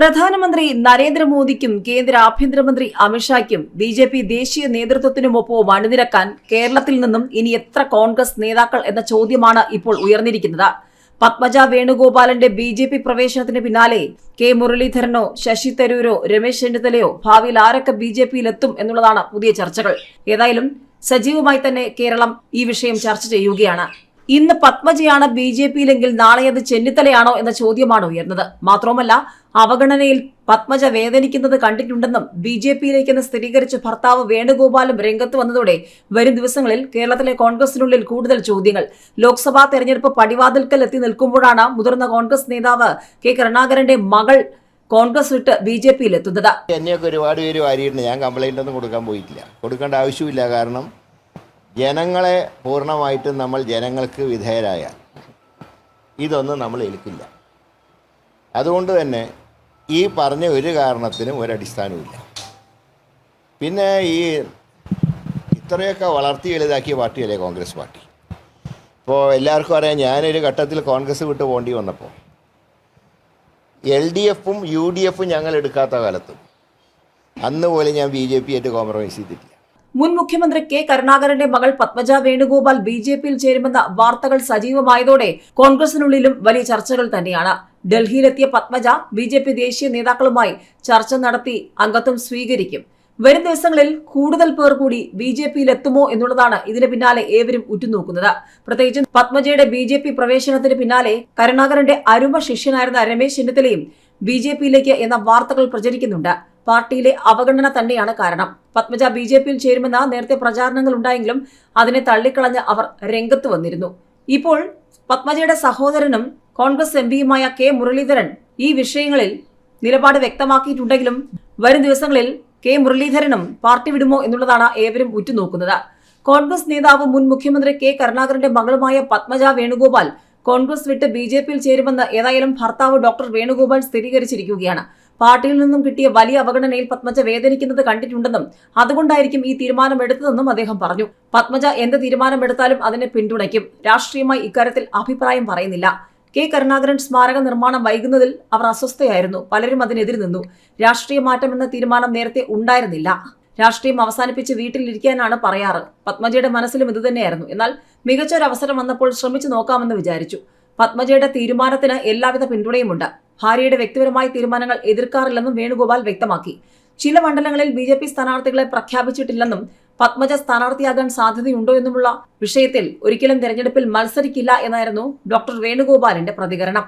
പ്രധാനമന്ത്രി നരേന്ദ്രമോദിക്കും കേന്ദ്ര ആഭ്യന്തരമന്ത്രി അമിത്ഷായ്ക്കും ബി ജെ പി ദേശീയ നേതൃത്വത്തിനുമൊപ്പം അണിനിരക്കാൻ കേരളത്തിൽ നിന്നും ഇനി എത്ര കോൺഗ്രസ് നേതാക്കൾ എന്ന ചോദ്യമാണ് ഇപ്പോൾ ഉയർന്നിരിക്കുന്നത്. പത്മജ വേണുഗോപാലന്റെ ബി ജെ പി പ്രവേശനത്തിന് പിന്നാലെ കെ മുരളീധരനോ ശശി തരൂരോ രമേശ് ചെന്നിത്തലയോ ഭാവിയിൽ ആരൊക്കെ ബി ജെ പിയിലെത്തും എന്നുള്ളതാണ് പുതിയ ചർച്ചകൾ. ഏതായാലും സജീവമായി തന്നെ കേരളം ഈ വിഷയം ചർച്ച ചെയ്യുകയാണ്. ഇന്ന് പത്മജയാണ് ബി ജെ പിയിലെങ്കിൽ നാളെ അത് ചെന്നിത്തലയാണോ എന്ന ചോദ്യമാണ് ഉയർന്നത്. മാത്രവുമല്ല അവഗണനയിൽ പത്മജ വേദനിക്കുന്നത് കണ്ടിട്ടുണ്ടെന്നും ബി ജെ പിയിലേക്കെന്ന് സ്ഥിരീകരിച്ച ഭർത്താവ് വേണുഗോപാലും രംഗത്ത് വന്നതോടെ വരും ദിവസങ്ങളിൽ കേരളത്തിലെ കോൺഗ്രസിനുള്ളിൽ കൂടുതൽ ചോദ്യങ്ങൾ. ലോക്സഭാ തെരഞ്ഞെടുപ്പ് പടിവാതിൽക്കൽ എത്തി നിൽക്കുമ്പോഴാണ് മുതിർന്ന കോൺഗ്രസ് നേതാവ് കെ കരുണാകരന്റെ മകൾ കോൺഗ്രസ് വിട്ട് ബി ജെ പിയിൽ എത്തുന്നത് എന്നെയൊക്കെ ഒരുപാട് പേര് ഞാൻ കംപ്ലൈന്റ് ഒന്നും കൊടുക്കാൻ പോയിട്ടില്ല. കൊടുക്കേണ്ട ആവശ്യമില്ല. കാരണം ജനങ്ങളെ പൂർണമായിട്ടും നമ്മൾ ജനങ്ങൾക്ക് വിധേയരായാൽ ഇതൊന്നും നമ്മൾ ഏൽക്കില്ല. അതുകൊണ്ട് തന്നെ ഈ പറഞ്ഞ ഒരു കാരണത്തിനും ഒരടിസ്ഥാനവുമില്ല. പിന്നെ ഈ ഇത്രയൊക്കെ വളർത്തി വലുതാക്കിയ പാർട്ടിയല്ലേ കോൺഗ്രസ് പാർട്ടി? ഇപ്പോൾ എല്ലാവർക്കും അറിയാം ഞാനൊരു ഘട്ടത്തിൽ കോൺഗ്രസ് വിട്ട് പോകേണ്ടി വന്നപ്പോൾ എൽ ഡി എഫും യു ഡി എഫും ഞങ്ങൾ എടുക്കാത്ത കാലത്തും അന്ന് പോലും ഞാൻ ബി ജെ പി ആയിട്ട് കോംപ്രമൈസ് ചെയ്തിട്ടില്ല. മുൻ മുഖ്യമന്ത്രി കെ കരുണാകരന്റെ മകൾ പത്മജ വേണുഗോപാൽ ബി ജെ പിയിൽ ചേരുമെന്ന വാർത്തകൾ സജീവമായതോടെ കോൺഗ്രസിനുള്ളിലും വലിയ ചർച്ചകൾ തന്നെയാണ്. ഡൽഹിയിലെത്തിയ പത്മജ ബി ജെ പി ദേശീയ നേതാക്കളുമായി ചർച്ച നടത്തി അംഗത്വം സ്വീകരിക്കും. വരും ദിവസങ്ങളിൽ കൂടുതൽ പേർ കൂടി ബി ജെ പിയിൽ എത്തുമോ എന്നുള്ളതാണ് ഇതിന് പിന്നാലെ ഏവരും ഉറ്റുനോക്കുന്നത്. പ്രത്യേകിച്ചും പത്മജയുടെ ബി ജെ പി പ്രവേശനത്തിന് പിന്നാലെ കരുണാകരന്റെ അരുമ ശിഷ്യനായിരുന്ന രമേശ് ചെന്നിത്തലയും ബി ജെ പിയിലേക്ക് എന്ന വാർത്തകൾ പ്രചരിക്കുന്നുണ്ട്. പാർട്ടിയിലെ അവഗണന തന്നെയാണ് കാരണം. പത്മജ ബി ജെ പിയിൽ ചേരുമെന്ന നേരത്തെ പ്രചാരണങ്ങൾ ഉണ്ടായെങ്കിലും അതിനെ തള്ളിക്കളഞ്ഞ് അവർ രംഗത്ത് വന്നിരുന്നു. ഇപ്പോൾ പത്മജയുടെ സഹോദരനും കോൺഗ്രസ് എം പിയുമായ കെ മുരളീധരൻ ഈ വിഷയങ്ങളിൽ നിലപാട് വ്യക്തമാക്കിയിട്ടുണ്ടെങ്കിലും വരും ദിവസങ്ങളിൽ കെ മുരളീധരനും പാർട്ടി വിടുമോ എന്നുള്ളതാണ് ഏവരും ഉറ്റുനോക്കുന്നത്. കോൺഗ്രസ് നേതാവ് മുൻ മുഖ്യമന്ത്രി കെ കരുണാകരന്റെ മകളുമായ പത്മജ വേണുഗോപാൽ കോൺഗ്രസ് വിട്ട് ബി ജെ പിയിൽ ചേരുമെന്ന് ഏതായാലും ഭർത്താവ് ഡോക്ടർ വേണുഗോപാൽ സ്ഥിരീകരിച്ചിരിക്കുകയാണ്. പാർട്ടിയിൽ നിന്നും കിട്ടിയ വലിയ അവഗണനയിൽ പത്മജ വേദനിക്കുന്നത് കണ്ടിട്ടുണ്ടെന്നും അതുകൊണ്ടായിരിക്കും ഈ തീരുമാനം എടുത്തതെന്നും അദ്ദേഹം പറഞ്ഞു. പത്മജ എന്ത് തീരുമാനമെടുത്താലും അതിനെ പിന്തുണയ്ക്കും. രാഷ്ട്രീയമായി ഇക്കാര്യത്തിൽ അഭിപ്രായം പറയുന്നില്ല. കെ കരുണാകരൻ സ്മാരക നിർമ്മാണം വൈകുന്നതിൽ അവർ അസ്വസ്ഥയായിരുന്നു. പലരും അതിനെതിരെ നിന്നു. രാഷ്ട്രീയ മാറ്റമെന്ന തീരുമാനം നേരത്തെ ഉണ്ടായിരുന്നില്ല. രാഷ്ട്രീയം അവസാനിപ്പിച്ച് വീട്ടിലിരിക്കാനാണ് പറയാറ്. പത്മജയുടെ മനസ്സിലും ഇതുതന്നെയായിരുന്നു എന്നാൽ മികച്ചൊരവസരം വന്നപ്പോൾ ശ്രമിച്ചു നോക്കാമെന്ന് വിചാരിച്ചു. പത്മജയുടെ തീരുമാനത്തിന് എല്ലാവിധ പിന്തുണയുമുണ്ട്. ഭാര്യയുടെ വ്യക്തിപരമായ തീരുമാനങ്ങൾ എതിർക്കാറില്ലെന്നും വേണുഗോപാൽ വ്യക്തമാക്കി. ചില മണ്ഡലങ്ങളിൽ ബി ജെ പി സ്ഥാനാർത്ഥികളെ പ്രഖ്യാപിച്ചിട്ടില്ലെന്നും പത്മജ സ്ഥാനാർത്ഥിയാകാൻ സാധ്യതയുണ്ടോ എന്നുമുള്ള വിഷയത്തിൽ ഒരിക്കലും തെരഞ്ഞെടുപ്പിൽ മത്സരിക്കില്ല എന്നായിരുന്നു ഡോക്ടർ വേണുഗോപാലിന്റെ പ്രതികരണം.